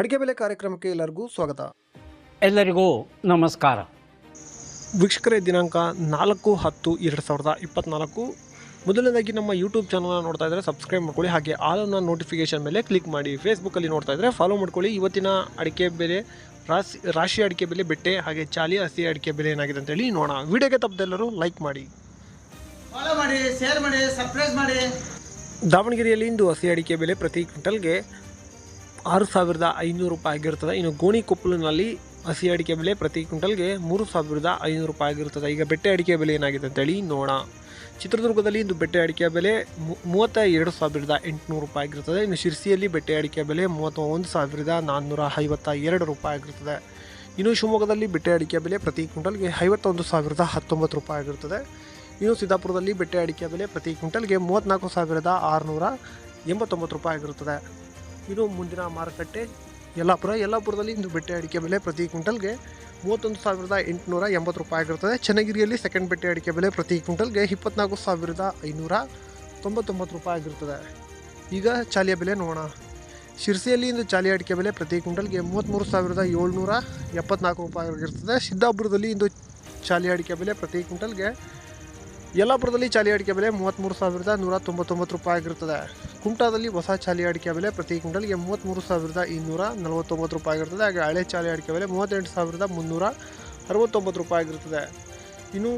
ಅಡಿಕೆ ಬೆಲೆ ಕಾರ್ಯಕ್ರಮಕ್ಕೆ ಎಲ್ಲರಿಗೂ ಸ್ವಾಗತ. ಎಲ್ಲರಿಗೂ ನಮಸ್ಕಾರ. ವೀಕ್ಷಕರೇ ದಿನಾಂಕ ನಾಲ್ಕು ಹತ್ತು ಎರಡು ಸಾವಿರದ ಇಪ್ಪತ್ನಾಲ್ಕು. ಮೊದಲನೇದಾಗಿ ನಮ್ಮ ಯೂಟ್ಯೂಬ್ ಚಾನಲ್ನ ನೋಡ್ತಾ ಇದ್ದರೆ ಸಬ್ಸ್ಕ್ರೈಬ್ ಮಾಡ್ಕೊಳ್ಳಿ ಹಾಗೆ ಆಲನ್ನ ನೋಟಿಫಿಕೇಶನ್ ಮೇಲೆ ಕ್ಲಿಕ್ ಮಾಡಿ. ಫೇಸ್ಬುಕ್ಕಲ್ಲಿ ನೋಡ್ತಾ ಇದ್ದರೆ ಫಾಲೋ ಮಾಡ್ಕೊಳ್ಳಿ. ಇವತ್ತಿನ ಅಡಿಕೆ ಬೆಲೆ ರಾಶಿ ರಾಶಿ ಅಡಿಕೆ ಬೆಲೆ ಬೆಟ್ಟೆ ಹಾಗೆ ಚಾಲಿ ಹಸಿ ಅಡಿಕೆ ಬೆಲೆ ಏನಾಗಿದೆ ಅಂತೇಳಿ ನೋಡೋಣ. ವಿಡಿಯೋಗೆ ತಪ್ಪದೆಲ್ಲರೂ ಲೈಕ್ ಮಾಡಿ. ಫಾಲೋ ಮಾಡಿ ಶೇರ್ ಮಾಡಿ ಸರ್ಪ್ರೈಸ್ ಮಾಡಿ. ದಾವಣಗೆರೆಯಲ್ಲಿ ಇಂದು ಹಸಿ ಅಡಿಕೆ ಬೆಲೆ ಪ್ರತಿ ಕ್ವಿಂಟಲ್ಗೆ ಆರು ಸಾವಿರದ ಐನೂರು ರೂಪಾಯಿ ಆಗಿರ್ತದೆ. ಇನ್ನು ಗೋಣಿಕೊಪ್ಪಲಿನಲ್ಲಿ ಹಸಿ ಅಡಿಕೆ ಬೆಲೆ ಪ್ರತಿ ಕ್ವಿಂಟಲ್ಗೆ ಮೂರು ಸಾವಿರದ ಐನೂರು ರೂಪಾಯಿ ಆಗಿರ್ತದೆ. ಈಗ ಬೆಟ್ಟೆ ಅಡಿಕೆ ಬೆಲೆ ಏನಾಗಿದೆ ಅಂತೇಳಿ ನೋಡೋಣ. ಚಿತ್ರದುರ್ಗದಲ್ಲಿ ಇಂದು ಬೆಟ್ಟೆ ಅಡಿಕೆ ಬೆಲೆ ಮೂವತ್ತ ಎರಡು ಸಾವಿರದ ಎಂಟುನೂರು ರೂಪಾಯಿ ಆಗಿರ್ತದೆ. ಇನ್ನು ಶಿರ್ಸಿಯಲ್ಲಿ ಬೆಟ್ಟೆ ಅಡಿಕೆ ಬೆಲೆ ಮೂವತ್ತ ಒಂದು ಸಾವಿರದ ನಾನ್ನೂರ ಐವತ್ತ ಎರಡು ರೂಪಾಯಿ ಆಗಿರ್ತದೆ. ಇನ್ನು ಶಿವಮೊಗ್ಗದಲ್ಲಿ ಬೆಟ್ಟೆ ಅಡಿಕೆ ಬೆಲೆ ಪ್ರತಿ ಕ್ವಿಂಟಲ್ಗೆ ಐವತ್ತೊಂದು ಸಾವಿರದ ಹತ್ತೊಂಬತ್ತು ರೂಪಾಯಿ ಆಗಿರ್ತದೆ. ಇನ್ನು ಸಿದ್ದಾಪುರದಲ್ಲಿ ಬೆಟ್ಟೆ ಅಡಿಕೆ ಬೆಲೆ ಪ್ರತಿ ಕ್ವಿಂಟಲ್ಗೆ ಮೂವತ್ತ್ನಾಲ್ಕು ಸಾವಿರದ ಆರುನೂರ ಎಂಬತ್ತೊಂಬತ್ತು ರೂಪಾಯಿ ಆಗಿರುತ್ತದೆ ಇನ್ನು ಮುಂದಿನ ಮಾರುಕಟ್ಟೆ. ಯಲ್ಲಾಪುರ, ಯಲ್ಲಾಪುರದಲ್ಲಿ ಇಂದು ಬೆಟ್ಟೆ ಅಡಿಕೆ ಬೆಲೆ ಪ್ರತಿ ಕ್ವಿಂಟಲ್ಗೆ ಮೂವತ್ತೊಂದು ಸಾವಿರದ ಎಂಟುನೂರ ಎಂಬತ್ತು ರೂಪಾಯಿ ಆಗಿರುತ್ತದೆ. ಚನ್ನಗಿರಿಯಲ್ಲಿ ಸೆಕೆಂಡ್ ಬೆಟ್ಟೆ ಅಡಿಕೆ ಬೆಲೆ ಪ್ರತಿ ಕ್ವಿಂಟಲ್ಗೆ ಇಪ್ಪತ್ನಾಲ್ಕು ಸಾವಿರದ ಐನೂರ ತೊಂಬತ್ತೊಂಬತ್ತು ರೂಪಾಯಿ ಆಗಿರುತ್ತದೆ. ಈಗ ಚಾಲಿಯ ಬೆಲೆ ನೋಡೋಣ. ಶಿರ್ಸಿಯಲ್ಲಿ ಇಂದು ಚಾಲಿ ಅಡಿಕೆ ಬೆಲೆ ಪ್ರತಿ ಕ್ವಿಂಟಲ್ಗೆ ಮೂವತ್ತ್ಮೂರು ಸಾವಿರದ ಏಳ್ನೂರ ಎಪ್ಪತ್ನಾಲ್ಕು ರೂಪಾಯಿ ಆಗಿರ್ತದೆ ಸಿದ್ದಾಪುರದಲ್ಲಿ ಇಂದು ಚಾಲಿ ಅಡಿಕೆ ಬೆಲೆ ಪ್ರತಿ ಕ್ವಿಂಟಲ್ಗೆ ಯಲ್ಲಾಪುರದಲ್ಲಿ ಚಾಲಿ ಅಡಿಕೆ ಬೆಲೆ ಮೂವತ್ತ್ಮೂರು ಸಾವಿರದ ನೂರ ತೊಂಬತ್ತೊಂಬತ್ತು ರೂಪಾಯಿ ಆಗಿರ್ತದೆ ಕುಮಟಾದಲ್ಲಿ ಹೊಸ ಚಾಲಿ ಅಡಿಕೆ ಬೆಲೆ ಪ್ರತಿ ಕ್ವಿಂಟಲ್ಗೆ ಮೂವತ್ತ್ಮೂರು ಸಾವಿರದ ಇನ್ನೂರ ನಲವತ್ತೊಂಬತ್ತು ರೂಪಾಯಿ ಆಗಿರ್ತದೆ ಹಾಗೆ ಹಳೆ ಚಾಲಿ ಅಡಿಕೆ ಬೆಲೆ ಮೂವತ್ತೆಂಟು ಸಾವಿರದ ಮುನ್ನೂರ ಅರವತ್ತೊಂಬತ್ತು ರೂಪಾಯಿ ಆಗಿರ್ತದೆ ಇನ್ನು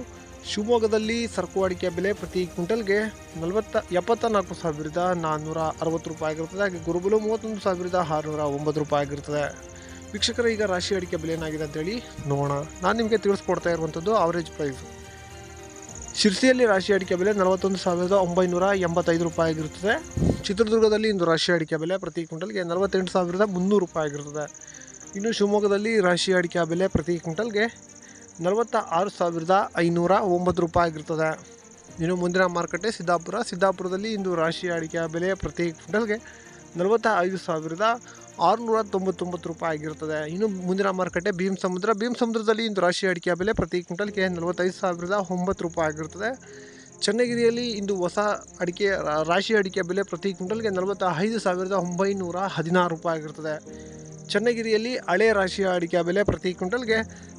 ಶಿವಮೊಗ್ಗದಲ್ಲಿ ಸರಕು ಅಡಿಕೆ ಬೆಲೆ ಪ್ರತಿ ಕ್ವಿಂಟಲ್ಗೆ ನಲವತ್ತ ಎಪ್ಪತ್ತ ನಾಲ್ಕು ಸಾವಿರದ ನಾನ್ನೂರ ಅರವತ್ತು ರೂಪಾಯಿ ಆಗಿರ್ತದೆ ಹಾಗೆ ಗುರುಬಲು ಮೂವತ್ತೊಂದು ಸಾವಿರದ ಆರುನೂರ ಒಂಬತ್ತು ರೂಪಾಯಿ ಆಗಿರ್ತದೆ ವೀಕ್ಷಕರ, ಈಗ ರಾಶಿ ಅಡಿಕೆ ಬೆಲೆ ಏನಾಗಿದೆ ಅಂತೇಳಿ ನೋಡೋಣ. ನಾನು ನಿಮಗೆ ತಿಳಿಸ್ಕೊಡ್ತಾ ಇರುವಂಥದ್ದು ಆವರೇಜ್ ಪ್ರೈಸ್ ಶಿರ್ಸಿಯಲ್ಲಿ ರಾಶಿ ಅಡಿಕೆ ಬೆಲೆ ನಲವತ್ತೊಂದು ಸಾವಿರದ ಒಂಬೈನೂರ ಎಂಬತ್ತೈದು ರೂಪಾಯಿ ಆಗಿರುತ್ತದೆ. ಚಿತ್ರದುರ್ಗದಲ್ಲಿ ಇಂದು ರಾಶಿ ಅಡಿಕೆ ಬೆಲೆ ಪ್ರತಿ ಕ್ವಿಂಟಲ್ಗೆ ನಲವತ್ತೆಂಟು ಸಾವಿರದ ಮುನ್ನೂರು ರೂಪಾಯಿ ಆಗಿರುತ್ತದೆ. ಇನ್ನು ಶಿವಮೊಗ್ಗದಲ್ಲಿ ರಾಶಿ ಅಡಿಕೆ ಬೆಲೆ ಪ್ರತಿ ಕ್ವಿಂಟಲ್ಗೆ ನಲವತ್ತ ಆರು ಸಾವಿರದ ಐನೂರ ಒಂಬತ್ತು ರೂಪಾಯಿ ಆಗಿರ್ತದೆ ಇನ್ನು ಮುಂದಿನ ಮಾರುಕಟ್ಟೆ ಸಿದ್ದಾಪುರ. ಸಿದ್ದಾಪುರದಲ್ಲಿ ಇಂದು ರಾಶಿ ಅಡಿಕೆ ಬೆಲೆ ಪ್ರತಿ ಕ್ವಿಂಟಲ್ಗೆ ನಲವತ್ತ ಐದು ಸಾವಿರದ ಆರುನೂರ ತೊಂಬತ್ತೊಂಬತ್ತು ರೂಪಾಯಿ ಆಗಿರುತ್ತದೆ ಇನ್ನು ಮುಂದಿನ ಮಾರುಕಟ್ಟೆ ಭೀಮ್ ಸಮುದ್ರ. ಭೀಮ್ ಸಮುದ್ರದಲ್ಲಿ ಇಂದು ರಾಶಿ ಅಡಿಕೆ ಬೆಲೆ ಪ್ರತಿ ಕ್ವಿಂಟಲ್ಗೆ ನಲವತ್ತೈದು ಸಾವಿರದ ಒಂಬತ್ತು ರೂಪಾಯಿ ಆಗಿರುತ್ತದೆ ಚನ್ನಗಿರಿಯಲ್ಲಿ ಇಂದು ಹೊಸ ಅಡಿಕೆ ರಾಶಿ ಅಡಿಕೆ ಬೆಲೆ ಪ್ರತಿ ಕ್ವಿಂಟಲ್ಗೆ ನಲವತ್ತ ಐದು ಸಾವಿರದ ಒಂಬೈನೂರ ಹದಿನಾರು ರೂಪಾಯಿ ಆಗಿರ್ತದೆ. ಚನ್ನಗಿರಿಯಲ್ಲಿ ಹಳೆ ರಾಶಿಯ ಅಡಿಕೆ ಬೆಲೆ ಪ್ರತಿ ಕ್ವಿಂಟಲ್ಗೆ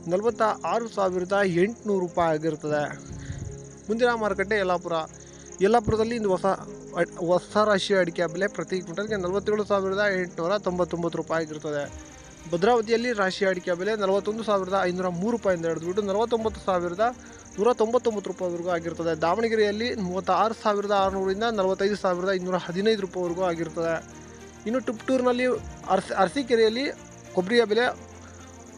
ನಲವತ್ತ ಆರು ಸಾವಿರದ ಎಂಟುನೂರು ರೂಪಾಯಿ ಆಗಿರ್ತದೆ. ಮುಂದಿನ ಮಾರುಕಟ್ಟೆ ಯಲ್ಲಾಪುರ. ಯಲ್ಲಾಪುರದಲ್ಲಿ ಇಂದು ಹೊಸ ಹೊಸ ರಾಶಿಯ ಅಡಿಕೆ ಬೆಲೆ ಪ್ರತಿ ಕ್ವಿಂಟಲ್ಗೆ ನಲವತ್ತೇಳು ಸಾವಿರದ ಎಂಟುನೂರ ತೊಂಬತ್ತೊಂಬತ್ತು ರೂಪಾಯಿ ಆಗಿರ್ತದೆ. ಭದ್ರಾವತಿಯಲ್ಲಿ ರಾಶಿ ಅಡಿಕೆ ಬೆಲೆ ನಲವತ್ತೊಂದು ಸಾವಿರದ ಐನೂರ ಮೂರು ರೂಪಾಯಿಂದ ಹಿಡಿದುಬಿಟ್ಟು ನಲವತ್ತೊಂಬತ್ತು ಸಾವಿರದ ನೂರ ತೊಂಬತ್ತೊಂಬತ್ತು ರೂಪಾಯಿವರೆಗೂ ಆಗಿರ್ತದೆ. ದಾವಣಗೆರೆಯಲ್ಲಿ ಮೂವತ್ತಾರು ಸಾವಿರದ ಆರುನೂರಿಂದ ನಲವತ್ತೈದು ಸಾವಿರದ ಇನ್ನೂರ ಹದಿನೈದು ರೂಪಾಯಿವರೆಗೂ ಆಗಿರ್ತದೆ. ಇನ್ನು ಟುಪ್ಟೂರಿನಲ್ಲಿ ಅರ್ಸ್, ಅರಸಿಕೆರೆಯಲ್ಲಿ ಕೊಬ್ಬರಿಯ ಬೆಲೆ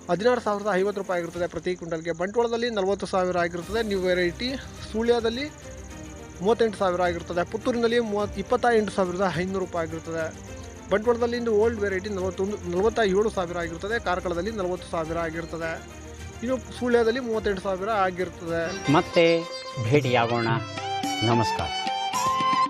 ಹದಿನಾರು ಸಾವಿರದ ಐವತ್ತು ರೂಪಾಯಿ ಆಗಿರ್ತದೆ ಪ್ರತಿ ಕ್ವಿಂಟಲ್ಗೆ. ಬಂಟ್ವಾಳದಲ್ಲಿ ನಲವತ್ತು ಸಾವಿರ ಆಗಿರ್ತದೆ. ನ್ಯೂ ವೆರೈಟಿ ಸುಳ್ಯದಲ್ಲಿ ಮೂವತ್ತೆಂಟು ಸಾವಿರ ಆಗಿರ್ತದೆ. ಪುತ್ತೂರಿನಲ್ಲಿ ಮೂವತ್ತು ಇಪ್ಪತ್ತ ಎಂಟು ಸಾವಿರದ ಐನೂರು ರೂಪಾಯಿ ಆಗಿರ್ತದೆ. ಬಂಟ್ವಾಳದಲ್ಲಿ ಇಂದು ಓಲ್ಡ್ ವೆರೈಟಿ ನಲವತ್ತೊಂದು ನಲವತ್ತ ಏಳು ಸಾವಿರ ಆಗಿರ್ತದೆ. ಕಾರ್ಕಳದಲ್ಲಿ ನಲವತ್ತು ಸಾವಿರ ಆಗಿರ್ತದೆ. ಇನ್ನು ಸುಳ್ಯದಲ್ಲಿ ಮೂವತ್ತೆಂಟು ಸಾವಿರ ಆಗಿರ್ತದೆ. ಮತ್ತೆ ಭೇಟಿಯಾಗೋಣ. ನಮಸ್ಕಾರ.